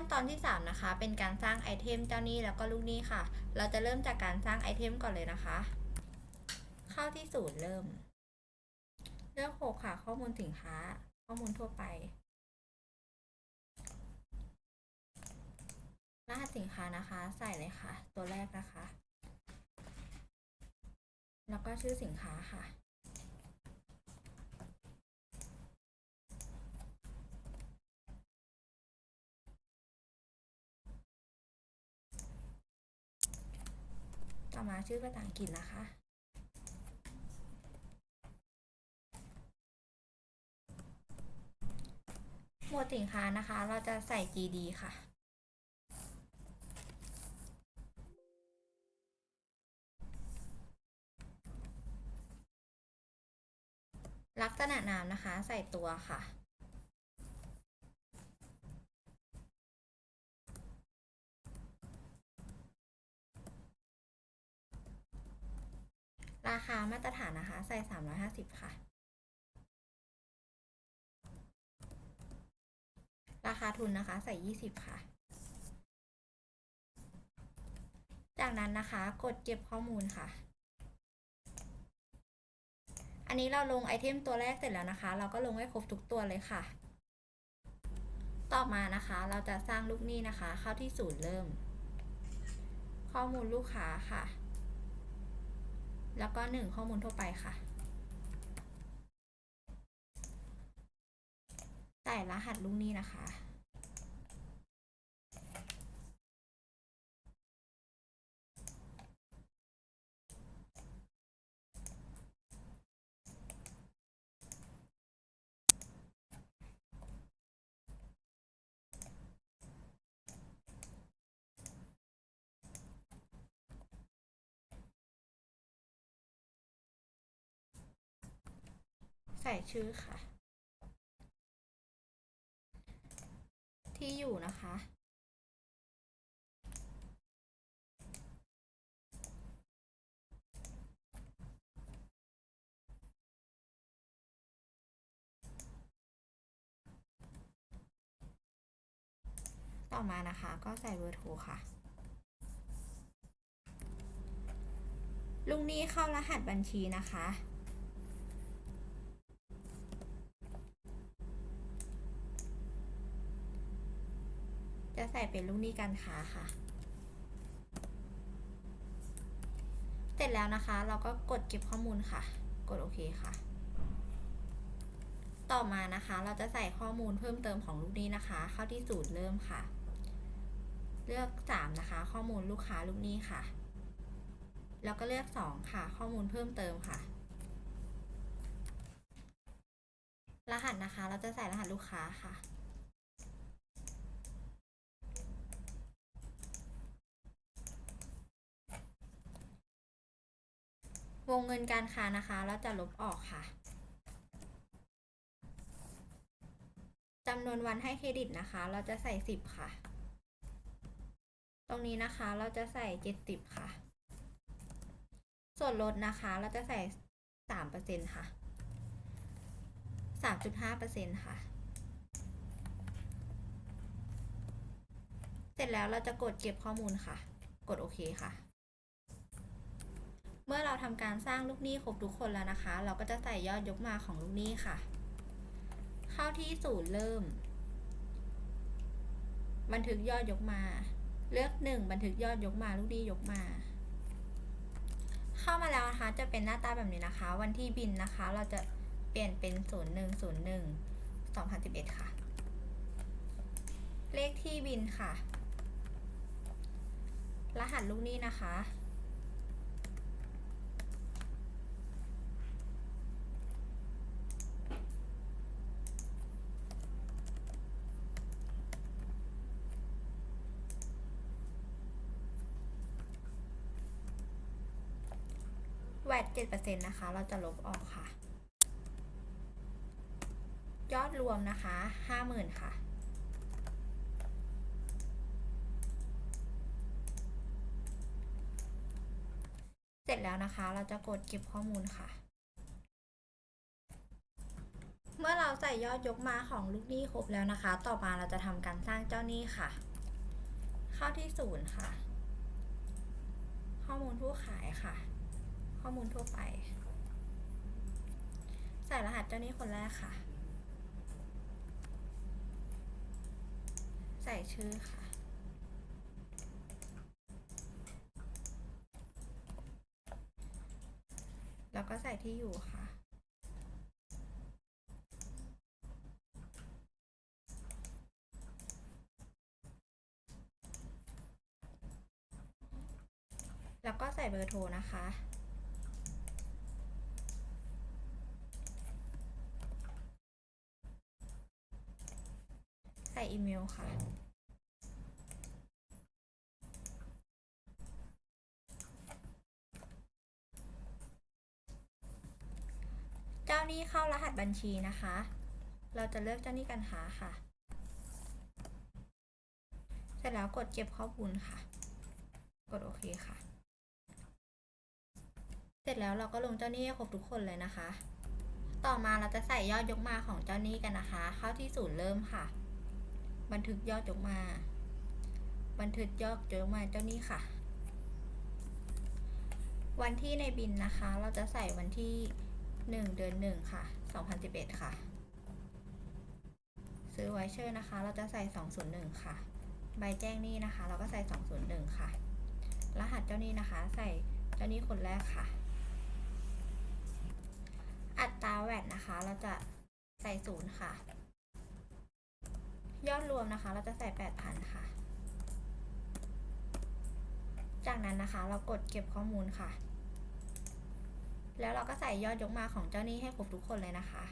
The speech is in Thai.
ขั้นตอนที่ 3 นะคะ เป็นการสร้างไอเทมเจ้าหนี้แล้วก็ลูกหนี้ค่ะ เราจะเริ่มจากการสร้างไอเทมก่อนเลยนะคะ เข้าที่ศูนย์เริ่ม เลือกหกค่ะ ข้อมูลสินค้า ข้อมูลทั่วไปรหัสสินค้านะคะ ใส่เลยค่ะ ตัวแรกนะคะ แล้วก็ชื่อสินค้าค่ะ ต่อมาชื่อภาษาอังกฤษนะคะ หมวดสินค้านะคะ เราจะใส่ GD ค่ะ ลักษณะนามนะคะ ใส่ตัวค่ะ ราคามาตรฐานนะคะ ใส่ 350 ค่ะ ราคาทุนนะคะ ใส่ 20 ค่ะ จากนั้นนะคะกดเก็บข้อมูลค่ะ อันนี้เราลงไอเทมตัวแรกเสร็จแล้วนะคะ เราก็ลงให้ครบทุกตัวเลยค่ะ ต่อมานะคะ เราจะสร้างลูกหนี้นะคะ เข้าที่ศูนย์เริ่ม ข้อมูลลูกค้าค่ะ แล้วก็หนึ่งข้อมูลทั่วไปค่ะ ใส่รหัสลูกนี้นะคะ ใส่ชื่อค่ะ ที่อยู่นะคะ ต่อมานะคะก็ใส่เบอร์โทรค่ะลุงนี้เข้ารหัสบัญชีนะคะ จะใส่ เป็นลูกหนี้การค้าค่ะ เสร็จแล้วนะคะ เราก็กดเก็บข้อมูลค่ะ กดโอเคค่ะ ต่อมานะคะ เราจะใส่ข้อมูลเพิ่มเติมของลูกหนี้นะคะ เข้าที่ศูนย์เริ่มค่ะ เลือก 3 นะคะ ข้อมูลลูกค้าลูกหนี้ค่ะ แล้วก็เลือก 2 ค่ะ ข้อมูลเพิ่มเติมค่ะรหัสนะคะ เราจะใส่รหัสลูกค้าค่ะ วงเงินการค้านะคะเราจะลบออกค่ะจำนวนวันให้เครดิตนะคะ เราจะใส่ 10 ค่ะ ตรงนี้นะคะเราจะใส่ 70 ค่ะ ส่วนลดนะคะ เราจะใส่ 3%ค่ะ 3.5%ค่ะ เสร็จแล้วเราจะกดเก็บข้อมูลค่ะ กดโอเคค่ะ เมื่อเราทำการสร้างลูกหนี้ครบทุกคนแล้วนะคะ เราก็จะใส่ยอดยกมาของลูกหนี้ค่ะ เข้าที่ศูนย์เริ่ม บันทึกยอดยกมา เลือกหนึ่งบันทึกยอดยกมาลูกหนี้ยกมา เข้ามาแล้วนะคะจะเป็นหน้าตาแบบนี้นะคะ วันที่บินนะคะ เราจะเปลี่ยนเป็น 0101 2011 ค่ะ เลขที่บินค่ะ รหัสลูกหนี้นะคะ แวด7%นต์นะคะ เราจะลบออกค่ะ ยอดรวมนะคะ50,000ค่ะ เสร็จแล้วนะคะ เราจะกดเก็บข้อมูลค่ะ เมื่อเราใส่ยอดยกมาของลูกหนี้ครบแล้วนะคะ ต่อมาเราจะทำการสร้างเจ้าหนี้ค่ะ เข้าที่ศูนย์ค่ะ ข้อมูลผู้ขายค่ะ ข้อมูลทั่วไป ใส่รหัสเจ้าหนี้คนแรกค่ะ ใส่ชื่อค่ะ แล้วก็ใส่ที่อยู่ค่ะแล้วก็ใส่เบอร์โทรนะคะ อีเมลค่ะ เจ้าหนี้เข้ารหัสบัญชีนะคะ เราจะเลือกเจ้าหนี้การค้าค่ะ เสร็จแล้วกดเก็บข้อมูลค่ะ กดโอเคค่ะ เสร็จแล้วเราก็ลงเจ้าหนี้ให้ครบทุกคนเลยนะคะต่อมาเราจะใส่ยอดยกมาของเจ้าหนี้กันนะคะ เข้าที่ศูนย์เริ่มค่ะ บันทึกยอดยกมา บันทึกยอดยกมาเจ้านี้ค่ะ วันที่ในบินนะคะ เราจะใส่วันที่หนึ่งเดือนหนึ่งค่ะสองพันสิบเอ็ดค่ะ ซื้อไวเชอร์นะคะ เราจะใส่สองศูนย์หนึ่งค่ะ ใบแจ้งหนี้นะคะ เราก็ใส่สองศูนย์หนึ่งค่ะ รหัสเจ้านี้นะคะ ใส่เจ้านี้คนแรกค่ะ อัตราแวดนะคะ เราจะใส่ศูนย์ค่ะ ยอดรวมนะคะ เราจะใส่แปดพันค่ะ จากนั้นนะคะ เรากดเก็บข้อมูลค่ะ แล้วเราก็ใส่ยอดยกมาของเจ้าหนี้ให้ครบทุกคนเลยนะคะ